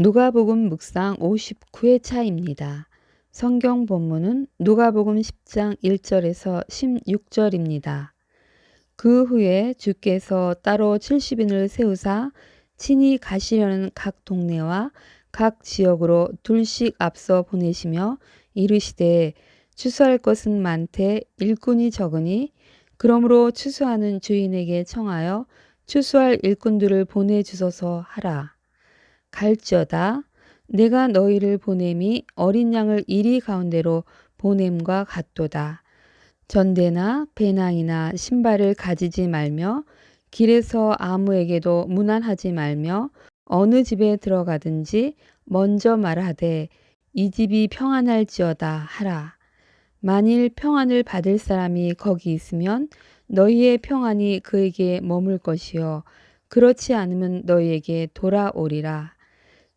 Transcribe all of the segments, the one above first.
누가복음 묵상 59회 차입니다. 성경 본문은 누가복음 10장 1절에서 16절입니다. 그 후에 주께서 따로 70인을 세우사 친히 가시려는 각 동네와 각 지역으로 둘씩 앞서 보내시며 이르시되 추수할 것은 많되 일꾼이 적으니 그러므로 추수하는 주인에게 청하여 추수할 일꾼들을 보내주소서 하라. 갈지어다 내가 너희를 보냄이 어린 양을 이리 가운데로 보냄과 같도다. 전대나 배낭이나 신발을 가지지 말며 길에서 아무에게도 무난하지 말며 어느 집에 들어가든지 먼저 말하되 이 집이 평안할지어다 하라. 만일 평안을 받을 사람이 거기 있으면 너희의 평안이 그에게 머물 것이요 그렇지 않으면 너희에게 돌아오리라.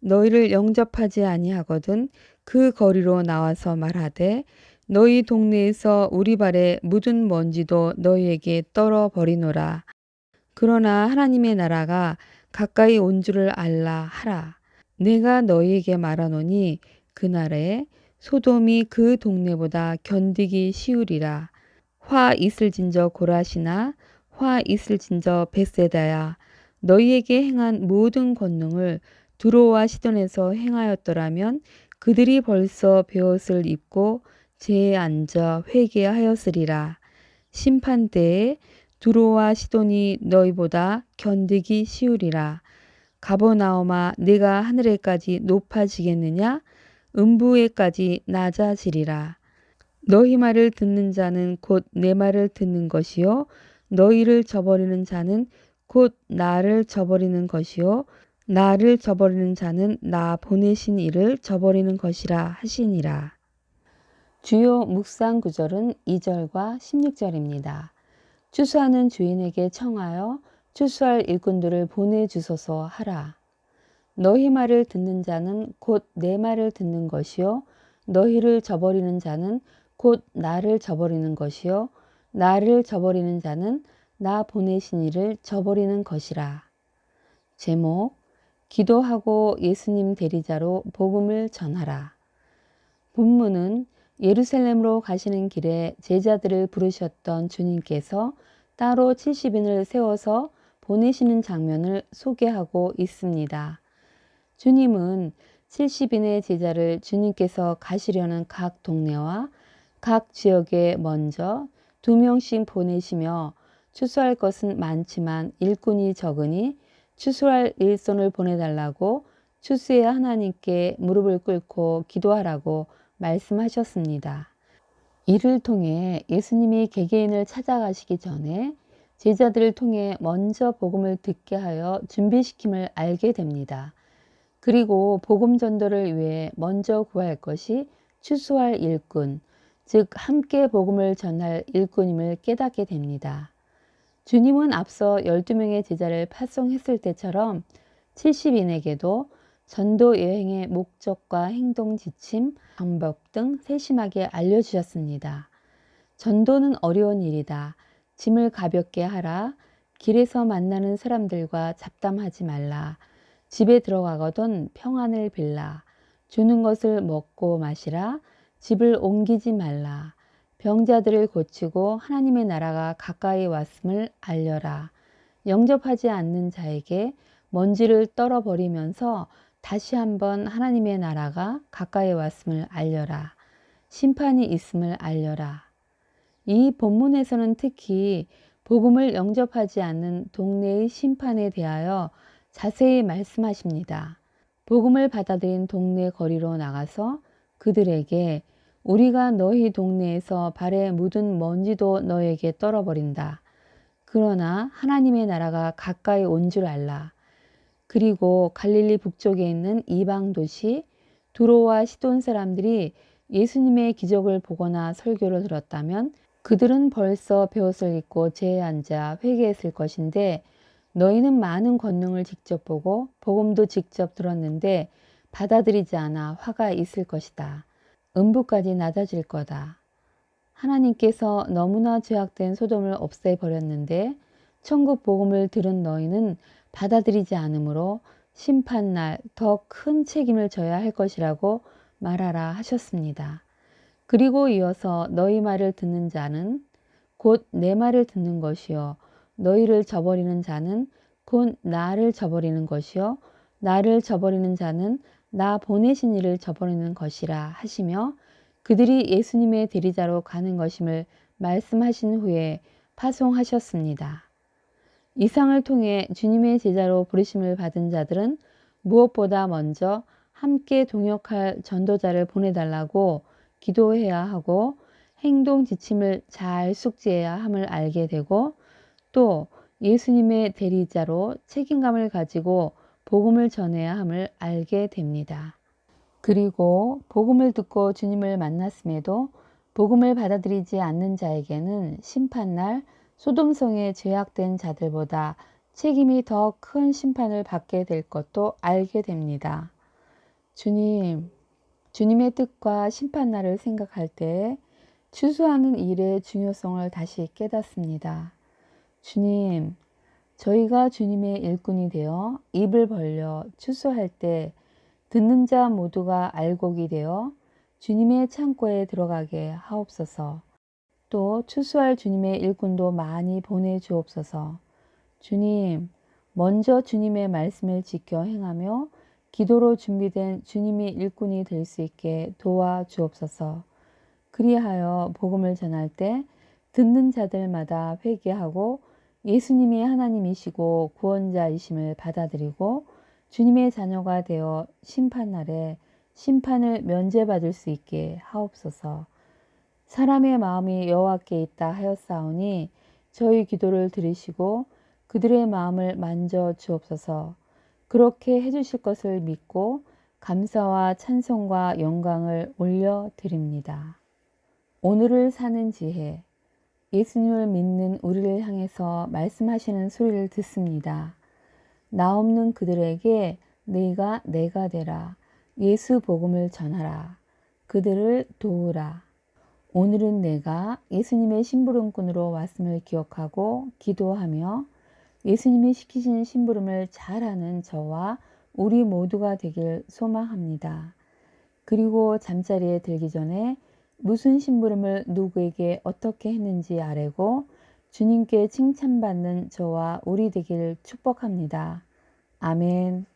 너희를 영접하지 아니하거든 그 거리로 나와서 말하되 너희 동네에서 우리 발에 묻은 먼지도 너희에게 떨어 버리노라. 그러나 하나님의 나라가 가까이 온 줄을 알라 하라. 내가 너희에게 말하노니 그날에 소돔이 그 동네보다 견디기 쉬우리라. 화 있을진저 고라시나 화 있을진저 베세다야 너희에게 행한 모든 권능을 두로와 시돈에서 행하였더라면 그들이 벌써 베옷을 입고 제에 앉아 회개하였으리라. 심판 때에 두로와 시돈이 너희보다 견디기 쉬우리라. 가버나오마 내가 하늘에까지 높아지겠느냐? 음부에까지 낮아지리라. 너희 말을 듣는 자는 곧 내 말을 듣는 것이요 너희를 저버리는 자는 곧 나를 저버리는 것이요 나를 저버리는 자는 나 보내신 이를 저버리는 것이라 하시니라. 주요 묵상 구절은 2절과 16절입니다. 추수하는 주인에게 청하여 추수할 일꾼들을 보내주소서 하라. 너희 말을 듣는 자는 곧 내 말을 듣는 것이요 너희를 저버리는 자는 곧 나를 저버리는 것이요 나를 저버리는 자는 나 보내신 이를 저버리는 것이라. 제목 기도하고 예수님 대리자로 복음을 전하라. 본문은 예루살렘으로 가시는 길에 제자들을 부르셨던 주님께서 따로 70인을 세워서 보내시는 장면을 소개하고 있습니다. 주님은 70인의 제자를 주님께서 가시려는 각 동네와 각 지역에 먼저 두 명씩 보내시며 추수할 것은 많지만 일꾼이 적으니 추수할 일손을 보내달라고 추수의 하나님께 무릎을 꿇고 기도하라고 말씀하셨습니다. 이를 통해 예수님이 개개인을 찾아가시기 전에 제자들을 통해 먼저 복음을 듣게 하여 준비시킴을 알게 됩니다. 그리고 복음 전도를 위해 먼저 구할 것이 추수할 일꾼, 즉 함께 복음을 전할 일꾼임을 깨닫게 됩니다. 주님은 앞서 12명의 제자를 파송했을 때처럼 70인에게도 전도 여행의 목적과 행동 지침, 방법 등 세심하게 알려주셨습니다. 전도는 어려운 일이다. 짐을 가볍게 하라. 길에서 만나는 사람들과 잡담하지 말라. 집에 들어가거든 평안을 빌라. 주는 것을 먹고 마시라. 집을 옮기지 말라. 병자들을 고치고 하나님의 나라가 가까이 왔음을 알려라. 영접하지 않는 자에게 먼지를 떨어버리면서 다시 한번 하나님의 나라가 가까이 왔음을 알려라. 심판이 있음을 알려라. 이 본문에서는 특히 복음을 영접하지 않는 동네의 심판에 대하여 자세히 말씀하십니다. 복음을 받아들인 동네 거리로 나가서 그들에게 우리가 너희 동네에서 발에 묻은 먼지도 너에게 떨어버린다. 그러나 하나님의 나라가 가까이 온 줄 알라. 그리고 갈릴리 북쪽에 있는 이방 도시 두로와 시돈 사람들이 예수님의 기적을 보거나 설교를 들었다면 그들은 벌써 베옷을 입고 제에 앉아 회개했을 것인데 너희는 많은 권능을 직접 보고 복음도 직접 들었는데 받아들이지 않아 화가 있을 것이다. 음부까지 낮아질 거다. 하나님께서 너무나 죄악된 소돔을 없애버렸는데 천국 복음을 들은 너희는 받아들이지 않으므로 심판날 더 큰 책임을 져야 할 것이라고 말하라 하셨습니다. 그리고 이어서 너희 말을 듣는 자는 곧 내 말을 듣는 것이요 너희를 저버리는 자는 곧 나를 저버리는 것이요 나를 저버리는 자는 나 보내신 이를 저버리는 것이라 하시며 그들이 예수님의 대리자로 가는 것임을 말씀하신 후에 파송하셨습니다. 이상을 통해 주님의 제자로 부르심을 받은 자들은 무엇보다 먼저 함께 동역할 전도자를 보내달라고 기도해야 하고 행동 지침을 잘 숙지해야 함을 알게 되고 또 예수님의 대리자로 책임감을 가지고 복음을 전해야 함을 알게 됩니다. 그리고 복음을 듣고 주님을 만났음에도 복음을 받아들이지 않는 자에게는 심판날 소돔성에 죄악된 자들보다 책임이 더 큰 심판을 받게 될 것도 알게 됩니다. 주님, 주님의 뜻과 심판날을 생각할 때 추수하는 일의 중요성을 다시 깨닫습니다. 주님, 저희가 주님의 일꾼이 되어 입을 벌려 추수할 때 듣는 자 모두가 알곡이 되어 주님의 창고에 들어가게 하옵소서. 또 추수할 주님의 일꾼도 많이 보내주옵소서. 주님, 먼저 주님의 말씀을 지켜 행하며 기도로 준비된 주님의 일꾼이 될 수 있게 도와주옵소서. 그리하여 복음을 전할 때 듣는 자들마다 회개하고 예수님이 하나님이시고 구원자이심을 받아들이고 주님의 자녀가 되어 심판날에 심판을 면제받을 수 있게 하옵소서. 사람의 마음이 여호와께 있다 하였사오니 저희 기도를 들으시고 그들의 마음을 만져 주옵소서. 그렇게 해주실 것을 믿고 감사와 찬송과 영광을 올려 드립니다. 오늘을 사는 지혜 예수님을 믿는 우리를 향해서 말씀하시는 소리를 듣습니다. 나 없는 그들에게 네가 내가 되라. 예수 복음을 전하라. 그들을 도우라. 오늘은 내가 예수님의 심부름꾼으로 왔음을 기억하고 기도하며 예수님이 시키신 심부름을 잘하는 저와 우리 모두가 되길 소망합니다. 그리고 잠자리에 들기 전에 무슨 심부름을 누구에게 어떻게 했는지 아뢰고 주님께 칭찬받는 저와 우리 되길 축복합니다. 아멘.